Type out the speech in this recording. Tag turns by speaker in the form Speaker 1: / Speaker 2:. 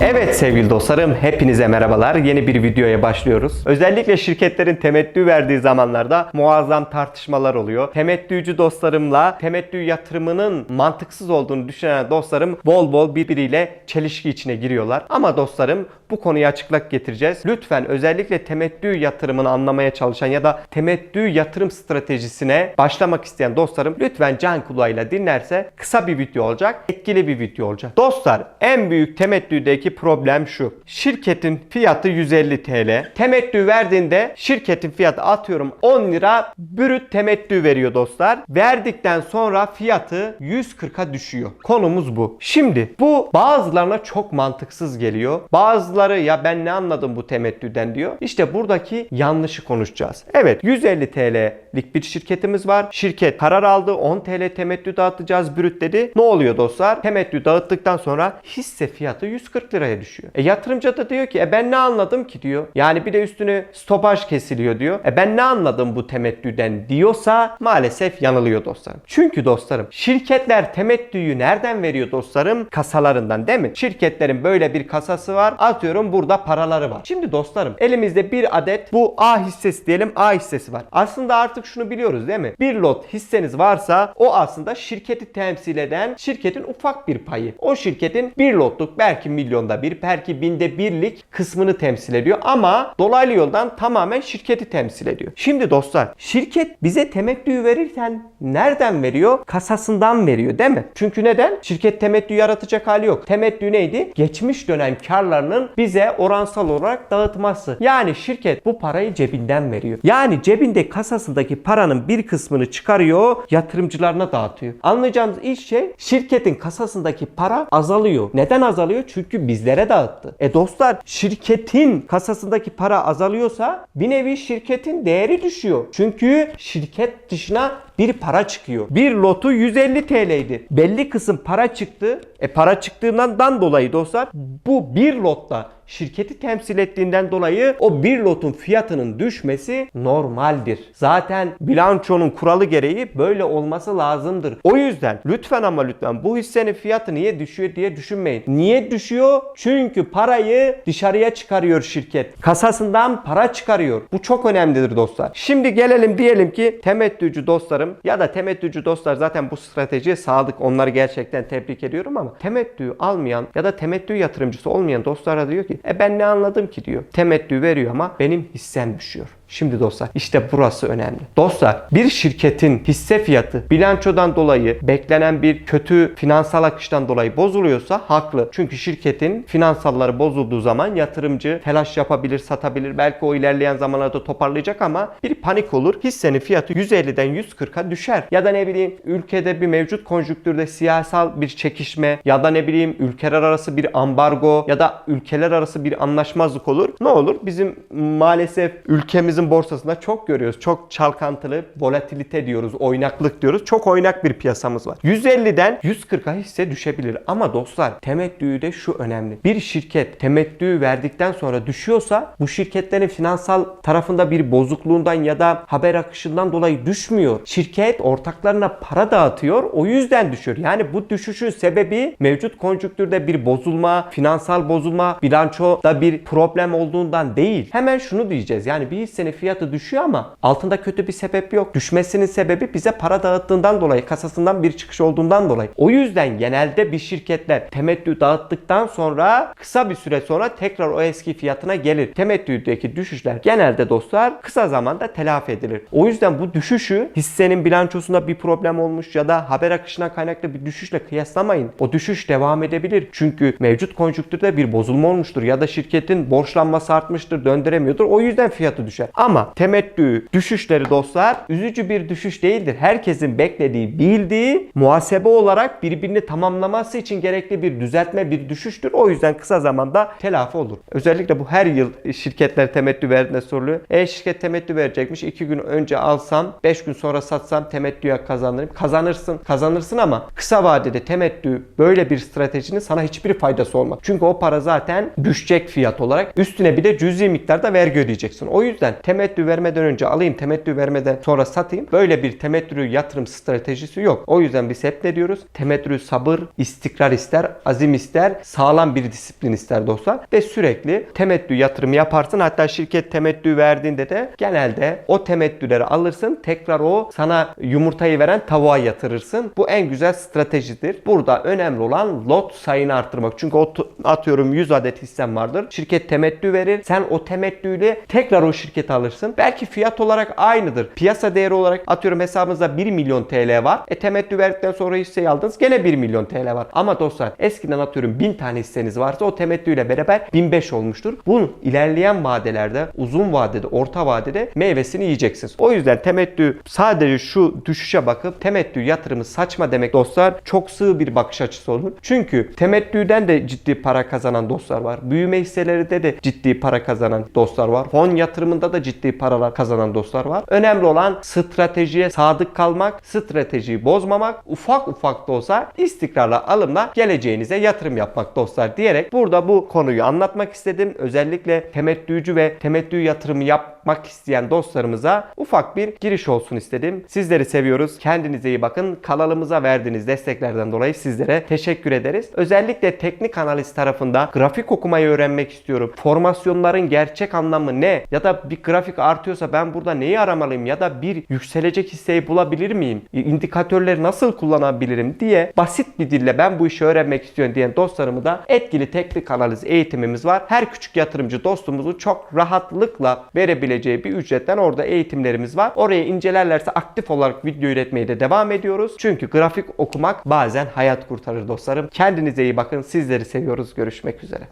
Speaker 1: Evet sevgili dostlarım, hepinize merhabalar. Yeni bir videoya başlıyoruz. Özellikle şirketlerin temettü verdiği zamanlarda muazzam tartışmalar oluyor. Temettücü dostlarımla temettü yatırımının mantıksız olduğunu düşünen dostlarım bol bol birbiriyle çelişki içine giriyorlar. Ama dostlarım bu konuya açıklık getireceğiz. Lütfen özellikle temettü yatırımını anlamaya çalışan ya da temettü yatırım stratejisine başlamak isteyen dostlarım lütfen can kulağıyla dinlerse kısa bir video olacak, etkili bir video olacak. Dostlar en büyük temettüdeki problem şu. Şirketin fiyatı 150 TL. Temettü verdiğinde şirketin fiyatı atıyorum 10 lira brüt temettü veriyor dostlar. Verdikten sonra fiyatı 140'a düşüyor. Konumuz bu. Şimdi bu bazılarına çok mantıksız geliyor. Bazıları ya ben ne anladım bu temettüden diyor. İşte buradaki yanlışı konuşacağız. Evet 150 TL'lik bir şirketimiz var. Şirket karar aldı 10 TL temettü dağıtacağız brüt dedi. Ne oluyor dostlar? Temettü dağıttıktan sonra hisse fiyatı 140 liraya düşüyor. E yatırımcı da diyor ki e ben ne anladım ki diyor. Yani bir de üstüne stopaj kesiliyor diyor. E ben ne anladım bu temettüden diyorsa maalesef yanılıyor dostlarım. Çünkü dostlarım şirketler temettüyü nereden veriyor dostlarım? Kasalarından değil mi? Şirketlerin böyle bir kasası var. Atıyorum burada paraları var. Şimdi dostlarım elimizde bir adet bu A hissesi diyelim A hissesi var. Aslında artık şunu biliyoruz değil mi? Bir lot hisseniz varsa o aslında şirketi temsil eden şirketin ufak bir payı. O şirketin bir lotluk belki milyonda bir belki binde birlik kısmını temsil ediyor ama dolaylı yoldan tamamen şirketi temsil ediyor. Şimdi dostlar şirket bize temettü verirken nereden veriyor? Kasasından veriyor değil mi? Çünkü neden? Şirket temettü yaratacak hali yok. Temettü neydi? Geçmiş dönem karlarının bize oransal olarak dağıtması. Yani şirket bu parayı cebinden veriyor. Yani cebinde kasasındaki paranın bir kısmını çıkarıyor, yatırımcılarına dağıtıyor. Anlayacağımız ilk şey şirketin kasasındaki para azalıyor. Neden azalıyor? Çünkü bizlere dağıttı. E dostlar şirketin kasasındaki para azalıyorsa bir nevi şirketin değeri düşüyor. Çünkü şirket dışına bir para çıkıyor. Bir lotu 150 TL'ydi. Belli kısım para çıktı. E para çıktığından dolayı dostlar bu bir lotta şirketi temsil ettiğinden dolayı o bir lotun fiyatının düşmesi normaldir. Zaten bilançonun kuralı gereği böyle olması lazımdır. O yüzden lütfen ama lütfen bu hissenin fiyatı niye düşüyor diye düşünmeyin. Niye düşüyor? Çünkü parayı dışarıya çıkarıyor şirket. Kasasından para çıkarıyor. Bu çok önemlidir dostlar. Şimdi gelelim diyelim ki temettücü dostlarım ya da temettücü dostlar zaten bu stratejiye sadık. Onları gerçekten tebrik ediyorum ama temettü almayan ya da temettü yatırımcısı olmayan dostlara diyor ki e ben ne anladım ki diyor. Temettü veriyor ama benim hissem düşüyor. Şimdi dostlar işte burası önemli. Dostlar bir şirketin hisse fiyatı bilançodan dolayı beklenen bir kötü finansal akıştan dolayı bozuluyorsa haklı. Çünkü şirketin finansalları bozulduğu zaman yatırımcı telaş yapabilir, satabilir. Belki o ilerleyen zamanlarda toparlayacak ama bir panik olur. Hissenin fiyatı 150'den 140'a düşer. Ya da ne bileyim ülkede bir mevcut konjüktürde siyasal bir çekişme ya da ne bileyim ülkeler arası bir ambargo ya da ülkeler arası bir anlaşmazlık olur. Ne olur? Bizim maalesef ülkemiz ülkemizin borsasında çok görüyoruz. Çok çalkantılı, volatilite diyoruz, oynaklık diyoruz. Çok oynak bir piyasamız var. 150'den 140'a hisse düşebilir. Ama dostlar temettüde şu önemli. Bir şirket temettü verdikten sonra düşüyorsa bu şirketlerin finansal tarafında bir bozukluğundan ya da haber akışından dolayı düşmüyor. Şirket ortaklarına para dağıtıyor. O yüzden düşüyor. Yani bu düşüşün sebebi mevcut konjüktürde bir bozulma, finansal bozulma, bilançoda bir problem olduğundan değil. Hemen şunu diyeceğiz. Yani bir hissenin fiyatı düşüyor ama altında kötü bir sebep yok. Düşmesinin sebebi bize para dağıttığından dolayı, kasasından bir çıkış olduğundan dolayı. O yüzden genelde bir şirketler temettü dağıttıktan sonra kısa bir süre sonra tekrar o eski fiyatına gelir. Temettüdeki düşüşler genelde dostlar kısa zamanda telafi edilir. O yüzden bu düşüşü hissenin bilançosunda bir problem olmuş ya da haber akışına kaynaklı bir düşüşle kıyaslamayın. O düşüş devam edebilir. Çünkü mevcut konjüktürde bir bozulma olmuştur ya da şirketin borçlanması artmıştır, döndüremiyordur. O yüzden fiyatı düşer. Ama temettü düşüşleri dostlar üzücü bir düşüş değildir. Herkesin beklediği, bildiği muhasebe olarak birbirini tamamlaması için gerekli bir düzeltme, bir düşüştür. O yüzden kısa zamanda telafi olur. Özellikle bu her yıl şirketler temettü verdiğinde soruluyor. E şirket temettü verecekmiş. 2 gün önce alsam, 5 gün sonra satsam temettüye kazanırım. Kazanırsın, kazanırsın ama kısa vadede temettü böyle bir stratejinin sana hiçbir faydası olmaz. Çünkü o para zaten düşecek fiyat olarak. Üstüne bir de cüzi miktarda vergi ödeyeceksin. O yüzden temettü vermeden önce alayım, temettü vermeden sonra satayım. Böyle bir temettü yatırım stratejisi yok. O yüzden biz hep ne diyoruz? Temettü sabır, istikrar ister, azim ister, sağlam bir disiplin ister dostlar. Ve sürekli temettü yatırım yaparsın. Hatta şirket temettü verdiğinde de genelde o temettüleri alırsın. Tekrar o sana yumurtayı veren tavuğa yatırırsın. Bu en güzel stratejidir. Burada önemli olan lot sayını arttırmak. Çünkü atıyorum 100 adet hissen vardır. Şirket temettü verir. Sen o temettüyle tekrar o şirketi alırsın. Belki fiyat olarak aynıdır. Piyasa değeri olarak atıyorum hesabınızda 1 milyon TL var. E temettü verdikten sonra hisseyi aldınız. Gene 1 milyon TL var. Ama dostlar eskiden atıyorum 1000 tane hisseniz varsa o temettüyle beraber 1005 olmuştur. Bunun ilerleyen vadelerde, uzun vadede, orta vadede meyvesini yiyeceksiniz. O yüzden temettü sadece şu düşüşe bakıp temettü yatırımı saçma demek dostlar çok sığ bir bakış açısı olur. Çünkü temettüden de ciddi para kazanan dostlar var. Büyüme hisselerinde de ciddi para kazanan dostlar var. Fon yatırımında da ciddi paralar kazanan dostlar var. Önemli olan stratejiye sadık kalmak, stratejiyi bozmamak, ufak ufak da olsa istikrarla alımla geleceğinize yatırım yapmak dostlar diyerek burada bu konuyu anlatmak istedim. Özellikle temettücü ve temettü yatırımı yapmak isteyen dostlarımıza ufak bir giriş olsun istedim. Sizleri seviyoruz. Kendinize iyi bakın. Kanalımıza verdiğiniz desteklerden dolayı sizlere teşekkür ederiz. Özellikle teknik analiz tarafında grafik okumayı öğrenmek istiyorum. Formasyonların gerçek anlamı ne? Ya da bir grafik artıyorsa ben burada neyi aramalıyım? Ya da bir yükselecek hisseyi bulabilir miyim? İndikatörleri nasıl kullanabilirim diye basit bir dille ben bu işi öğrenmek istiyorum diyen dostlarımı da etkili teknik analiz eğitimimiz var. Her küçük yatırımcı dostumuzu çok rahatlıkla verebileceği bir ücretten orada eğitimlerimiz var. Oraya incelerlerse aktif olarak video üretmeye de devam ediyoruz. Çünkü grafik okumak bazen hayat kurtarır dostlarım. Kendinize iyi bakın. Sizleri seviyoruz. Görüşmek üzere.